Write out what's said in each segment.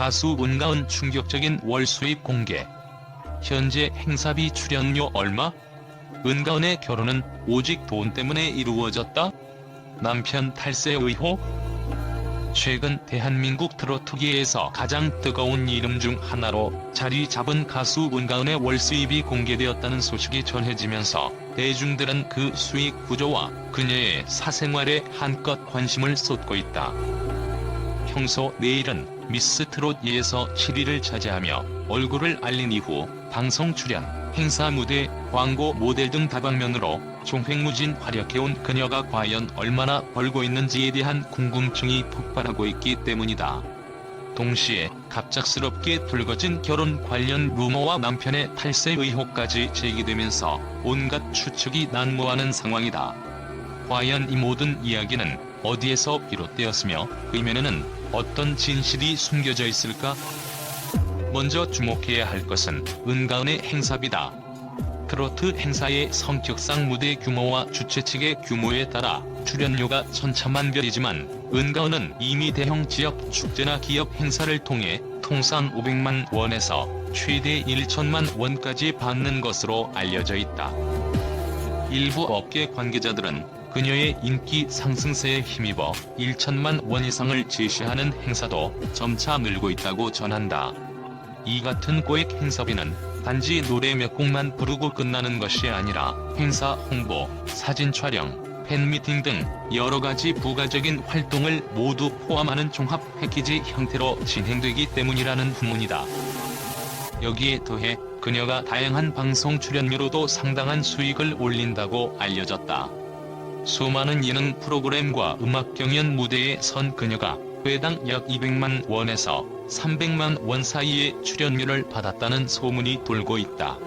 가수 은가은 충격적인 월 수입 공개. 현재 행사비 출연료 얼마? 은가은의 결혼은 오직 돈 때문에 이루어졌다? 남편 탈세 의혹? 최근 대한민국 트로트계에서 가장 뜨거운 이름 중 하나로 자리 잡은 가수 은가은의 월 수입이 공개되었다는 소식이 전해지면서 대중들은 그 수익 구조와 그녀의 사생활에 한껏 관심을 쏟고 있다. 평소 내일은 미스 트롯 예에서 7위를 차지하며 얼굴을 알린 이후 방송 출연, 행사 무대, 광고 모델 등 다방면으로 종횡무진 활약해온 그녀가 과연 얼마나 벌고 있는지에 대한 궁금증이 폭발하고 있기 때문이다. 동시에 갑작스럽게 불거진 결혼 관련 루머와 남편의 탈세 의혹까지 제기되면서 온갖 추측이 난무하는 상황이다. 과연 이 모든 이야기는 어디에서 비롯되었으며 의면에는 어떤 진실이 숨겨져 있을까? 먼저 주목해야 할 것은 은가은의 행사비다. 트로트 행사의 성격상 무대 규모와 주최 측의 규모에 따라 출연료가 천차만별이지만 은가은은 이미 대형 지역 축제나 기업 행사를 통해 통상 500만 원에서 최대 1천만 원까지 받는 것으로 알려져 있다. 일부 업계 관계자들은 그녀의 인기 상승세에 힘입어 1천만 원 이상을 제시하는 행사도 점차 늘고 있다고 전한다. 이 같은 고액 행사비는 단지 노래 몇 곡만 부르고 끝나는 것이 아니라 행사 홍보, 사진 촬영, 팬미팅 등 여러 가지 부가적인 활동을 모두 포함하는 종합 패키지 형태로 진행되기 때문이라는 후문이다. 여기에 더해 그녀가 다양한 방송 출연료로도 상당한 수익을 올린다고 알려졌다. 수많은 예능 프로그램과 음악 경연 무대에 선 그녀가 회당 약 200만 원에서 300만 원 사이의 출연료를 받았다는 소문이 돌고 있다.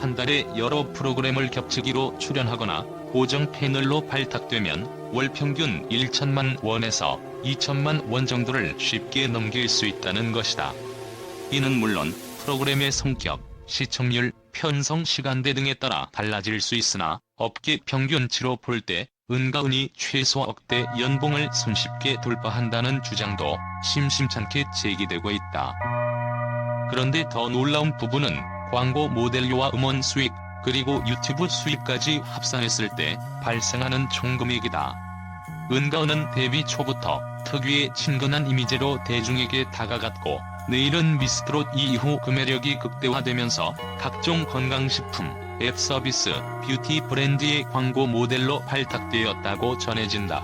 한 달에 여러 프로그램을 겹치기로 출연하거나 고정 패널로 발탁되면 월 평균 1천만 원에서 2천만 원 정도를 쉽게 넘길 수 있다는 것이다. 이는 물론 프로그램의 성격, 시청률, 편성 시간대 등에 따라 달라질 수 있으나 업계 평균치로 볼 때 은가은이 최소 억대 연봉을 손쉽게 돌파한다는 주장도 심심찮게 제기되고 있다. 그런데 더 놀라운 부분은 광고 모델료와 음원 수익, 그리고 유튜브 수익까지 합산했을 때 발생하는 총금액이다. 은가은은 데뷔 초부터 특유의 친근한 이미지로 대중에게 다가갔고 내일은 미스트롯 이후 그 매력이 극대화되면서 각종 건강식품, 앱 서비스, 뷰티 브랜드의 광고 모델로 발탁되었다고 전해진다.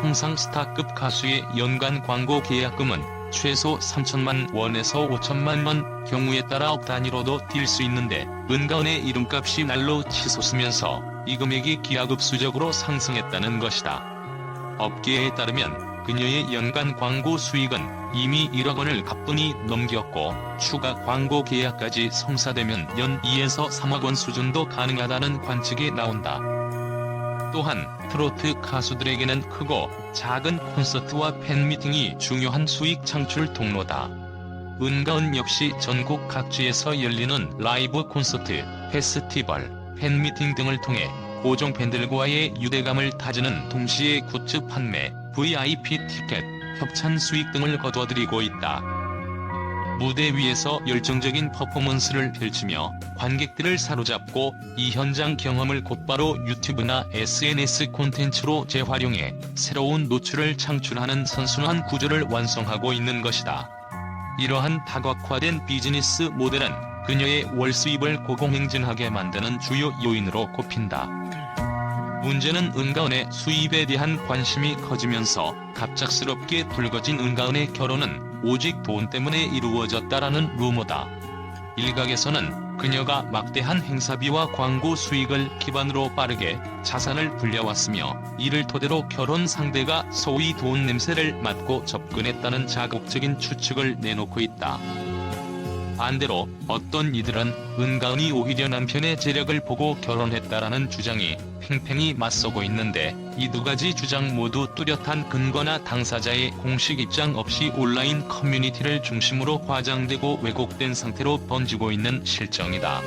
통상 스타급 가수의 연간 광고 계약금은 최소 3천만 원에서 5천만 원, 경우에 따라 억 단위로도 뛸 수 있는데 은가은의 이름값이 날로 치솟으면서 이 금액이 기하급수적으로 상승했다는 것이다. 업계에 따르면 그녀의 연간 광고 수익은 이미 1억 원을 가뿐히 넘겼고 추가 광고 계약까지 성사되면 연 2에서 3억 원 수준도 가능하다는 관측이 나온다. 또한 트로트 가수들에게는 크고 작은 콘서트와 팬미팅이 중요한 수익 창출 통로다. 은가은 역시 전국 각지에서 열리는 라이브 콘서트, 페스티벌, 팬미팅 등을 통해 고정 팬들과의 유대감을 다지는 동시에 굿즈 판매, VIP 티켓, 협찬 수익 등을 거둬들이고 있다. 무대 위에서 열정적인 퍼포먼스를 펼치며 관객들을 사로잡고 이 현장 경험을 곧바로 유튜브나 SNS 콘텐츠로 재활용해 새로운 노출을 창출하는 선순환 구조를 완성하고 있는 것이다. 이러한 다각화된 비즈니스 모델은 그녀의 월 수입을 고공행진하게 만드는 주요 요인으로 꼽힌다. 문제는 은가은의 수입에 대한 관심이 커지면서 갑작스럽게 불거진 은가은의 결혼은 오직 돈 때문에 이루어졌다라는 루머다. 일각에서는 그녀가 막대한 행사비와 광고 수익을 기반으로 빠르게 자산을 불려왔으며 이를 토대로 결혼 상대가 소위 돈 냄새를 맡고 접근했다는 자극적인 추측을 내놓고 있다. 반대로 어떤 이들은 은가은이 오히려 남편의 재력을 보고 결혼했다라는 주장이 팽팽히 맞서고 있는데 이 두 가지 주장 모두 뚜렷한 근거나 당사자의 공식 입장 없이 온라인 커뮤니티를 중심으로 과장되고 왜곡된 상태로 번지고 있는 실정이다.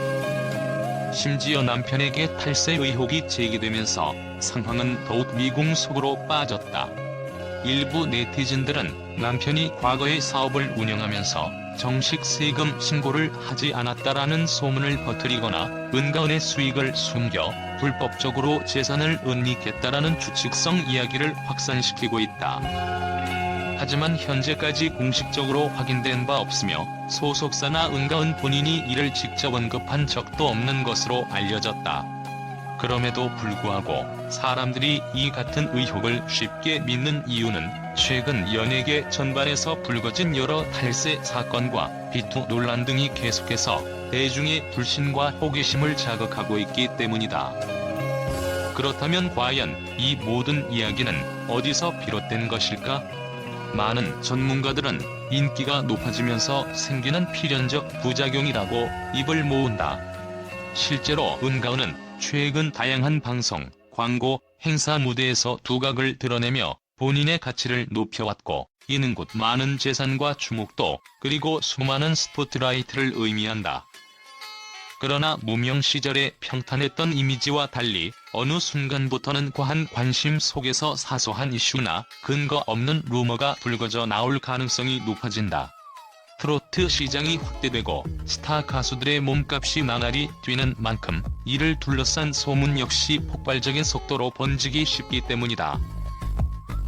심지어 남편에게 탈세 의혹이 제기되면서 상황은 더욱 미궁 속으로 빠졌다. 일부 네티즌들은 남편이 과거에 사업을 운영하면서 정식 세금 신고를 하지 않았다라는 소문을 퍼뜨리거나 은가은의 수익을 숨겨 불법적으로 재산을 은닉했다라는 추측성 이야기를 확산시키고 있다. 하지만 현재까지 공식적으로 확인된 바 없으며 소속사나 은가은 본인이 이를 직접 언급한 적도 없는 것으로 알려졌다. 그럼에도 불구하고 사람들이 이 같은 의혹을 쉽게 믿는 이유는 최근 연예계 전반에서 불거진 여러 탈세 사건과 비투 논란 등이 계속해서 대중의 불신과 호기심을 자극하고 있기 때문이다. 그렇다면 과연 이 모든 이야기는 어디서 비롯된 것일까? 많은 전문가들은 인기가 높아지면서 생기는 필연적 부작용이라고 입을 모은다. 실제로 은가은은 최근 다양한 방송, 광고, 행사 무대에서 두각을 드러내며 본인의 가치를 높여왔고 이는 곧 많은 재산과 주목도 그리고 수많은 스포트라이트를 의미한다. 그러나 무명 시절의 평탄했던 이미지와 달리 어느 순간부터는 과한 관심 속에서 사소한 이슈나 근거 없는 루머가 불거져 나올 가능성이 높아진다. 트로트 시장이 확대되고 스타 가수들의 몸값이 나날이 뛰는 만큼 이를 둘러싼 소문 역시 폭발적인 속도로 번지기 쉽기 때문이다.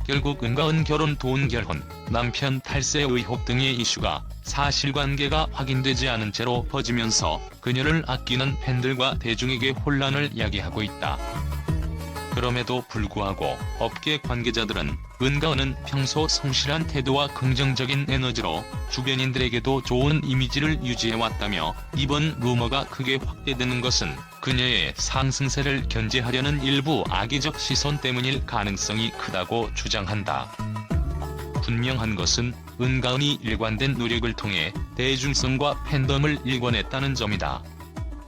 결국 은가은 결혼 돈 결혼, 남편 탈세 의혹 등의 이슈가 사실관계가 확인되지 않은 채로 퍼지면서 그녀를 아끼는 팬들과 대중에게 혼란을 야기하고 있다. 그럼에도 불구하고 업계 관계자들은 은가은은 평소 성실한 태도와 긍정적인 에너지로 주변인들에게도 좋은 이미지를 유지해왔다며 이번 루머가 크게 확대되는 것은 그녀의 상승세를 견제하려는 일부 악의적 시선 때문일 가능성이 크다고 주장한다. 분명한 것은 은가은이 일관된 노력을 통해 대중성과 팬덤을 일궈냈다는 점이다.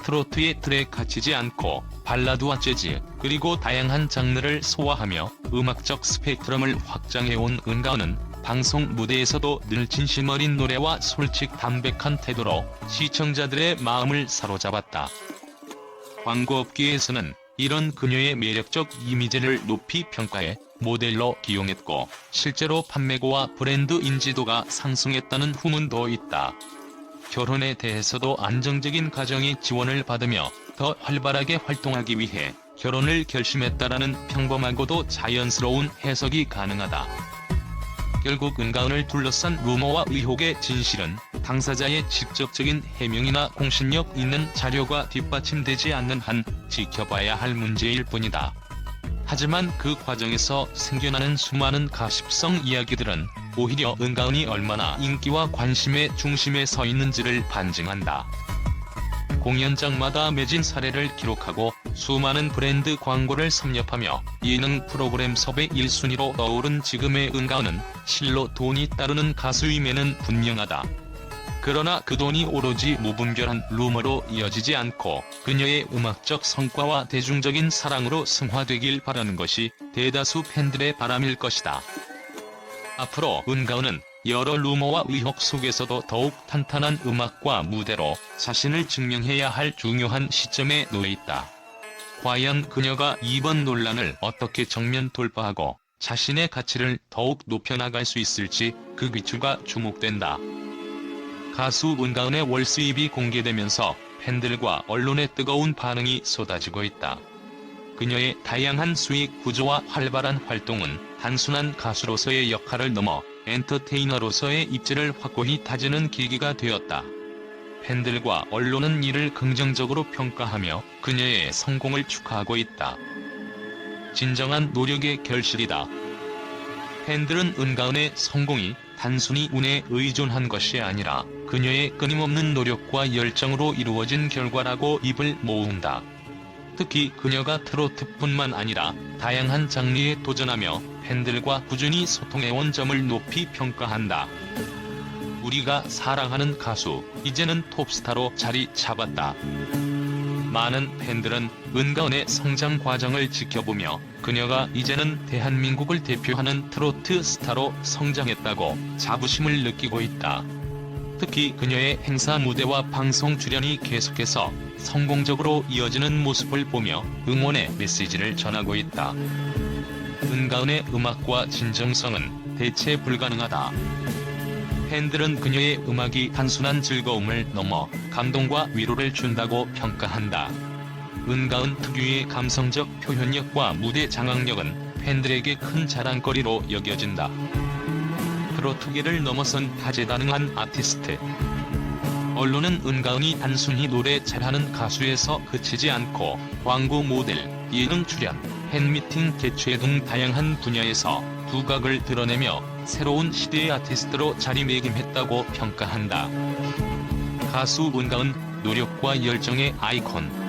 트로트의 틀에 갇히지 않고 발라드와 재즈, 그리고 다양한 장르를 소화하며 음악적 스펙트럼을 확장해온 은가은은 방송 무대에서도 늘 진심 어린 노래와 솔직 담백한 태도로 시청자들의 마음을 사로잡았다. 광고업계에서는 이런 그녀의 매력적 이미지를 높이 평가해 모델로 기용했고 실제로 판매고와 브랜드 인지도가 상승했다는 후문도 있다. 결혼에 대해서도 안정적인 가정의 지원을 받으며 더 활발하게 활동하기 위해 결혼을 결심했다라는 평범하고도 자연스러운 해석이 가능하다. 결국 은가은을 둘러싼 루머와 의혹의 진실은 당사자의 직접적인 해명이나 공신력 있는 자료가 뒷받침되지 않는 한 지켜봐야 할 문제일 뿐이다. 하지만 그 과정에서 생겨나는 수많은 가십성 이야기들은 오히려 은가은이 얼마나 인기와 관심의 중심에 서 있는지를 반증한다. 공연장마다 매진 사례를 기록하고 수많은 브랜드 광고를 섭렵하며 예능 프로그램 섭외 1순위로 떠오른 지금의 은가은은 실로 돈이 따르는 가수임에는 분명하다. 그러나 그 돈이 오로지 무분별한 루머로 이어지지 않고 그녀의 음악적 성과와 대중적인 사랑으로 승화되길 바라는 것이 대다수 팬들의 바람일 것이다. 앞으로 은가은은 여러 루머와 의혹 속에서도 더욱 탄탄한 음악과 무대로 자신을 증명해야 할 중요한 시점에 놓여 있다. 과연 그녀가 이번 논란을 어떻게 정면 돌파하고 자신의 가치를 더욱 높여나갈 수 있을지 그 귀추가 주목된다. 가수 은가은의 월 수입이 공개되면서 팬들과 언론의 뜨거운 반응이 쏟아지고 있다. 그녀의 다양한 수익 구조와 활발한 활동은 단순한 가수로서의 역할을 넘어 엔터테이너로서의 입지를 확고히 다지는 계기가 되었다. 팬들과 언론은 이를 긍정적으로 평가하며 그녀의 성공을 축하하고 있다. 진정한 노력의 결실이다. 팬들은 은가은의 성공이 단순히 운에 의존한 것이 아니라 그녀의 끊임없는 노력과 열정으로 이루어진 결과라고 입을 모은다. 특히 그녀가 트로트뿐만 아니라 다양한 장르에 도전하며 팬들과 꾸준히 소통해온 점을 높이 평가한다. 우리가 사랑하는 가수, 이제는 톱스타로 자리 잡았다. 많은 팬들은 은가은의 성장 과정을 지켜보며 그녀가 이제는 대한민국을 대표하는 트로트 스타로 성장했다고 자부심을 느끼고 있다. 특히 그녀의 행사 무대와 방송 출연이 계속해서 성공적으로 이어지는 모습을 보며 응원의 메시지를 전하고 있다. 은가은의 음악과 진정성은 대체 불가능하다. 팬들은 그녀의 음악이 단순한 즐거움을 넘어 감동과 위로를 준다고 평가한다. 은가은 특유의 감성적 표현력과 무대 장악력은 팬들에게 큰 자랑거리로 여겨진다. 트로트계를 넘어선 다재다능한 아티스트. 언론은 은가은이 단순히 노래 잘하는 가수에서 그치지 않고 광고 모델, 예능 출연, 팬미팅 개최 등 다양한 분야에서 두각을 드러내며 새로운 시대의 아티스트로 자리매김했다고 평가한다. 가수 은가은 노력과 열정의 아이콘.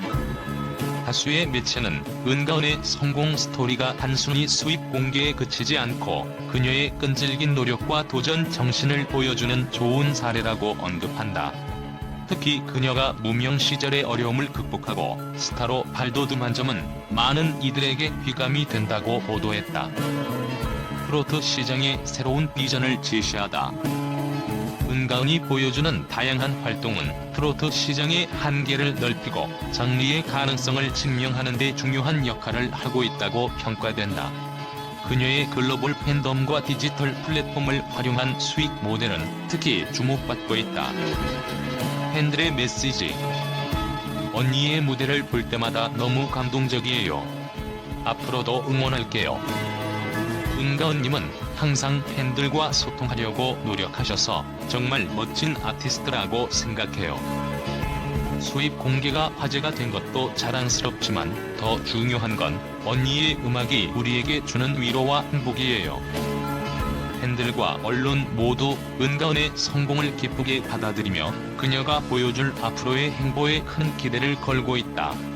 다수의 매체는 은가은의 성공 스토리가 단순히 수입 공개에 그치지 않고 그녀의 끈질긴 노력과 도전 정신을 보여주는 좋은 사례라고 언급한다. 특히 그녀가 무명 시절의 어려움을 극복하고 스타로 발돋움한 점은 많은 이들에게 귀감이 된다고 보도했다. 트로트 시장의 새로운 비전을 제시하다. 은가은이 보여주는 다양한 활동은 트로트 시장의 한계를 넓히고 장르의 가능성을 증명하는 데 중요한 역할을 하고 있다고 평가된다. 그녀의 글로벌 팬덤과 디지털 플랫폼을 활용한 수익 모델은 특히 주목받고 있다. 팬들의 메시지 언니의 무대를 볼 때마다 너무 감동적이에요. 앞으로도 응원할게요. 은가은님은 항상 팬들과 소통하려고 노력하셔서 정말 멋진 아티스트라고 생각해요. 수입 공개가 화제가 된 것도 자랑스럽지만 더 중요한 건 언니의 음악이 우리에게 주는 위로와 행복이에요. 팬들과 언론 모두 은가은의 성공을 기쁘게 받아들이며 그녀가 보여줄 앞으로의 행보에 큰 기대를 걸고 있다.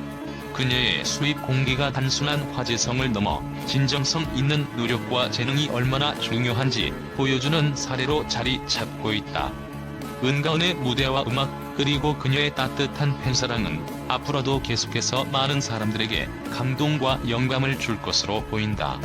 그녀의 수입 공개가 단순한 화제성을 넘어 진정성 있는 노력과 재능이 얼마나 중요한지 보여주는 사례로 자리 잡고 있다. 은가은의 무대와 음악 그리고 그녀의 따뜻한 팬사랑은 앞으로도 계속해서 많은 사람들에게 감동과 영감을 줄 것으로 보인다.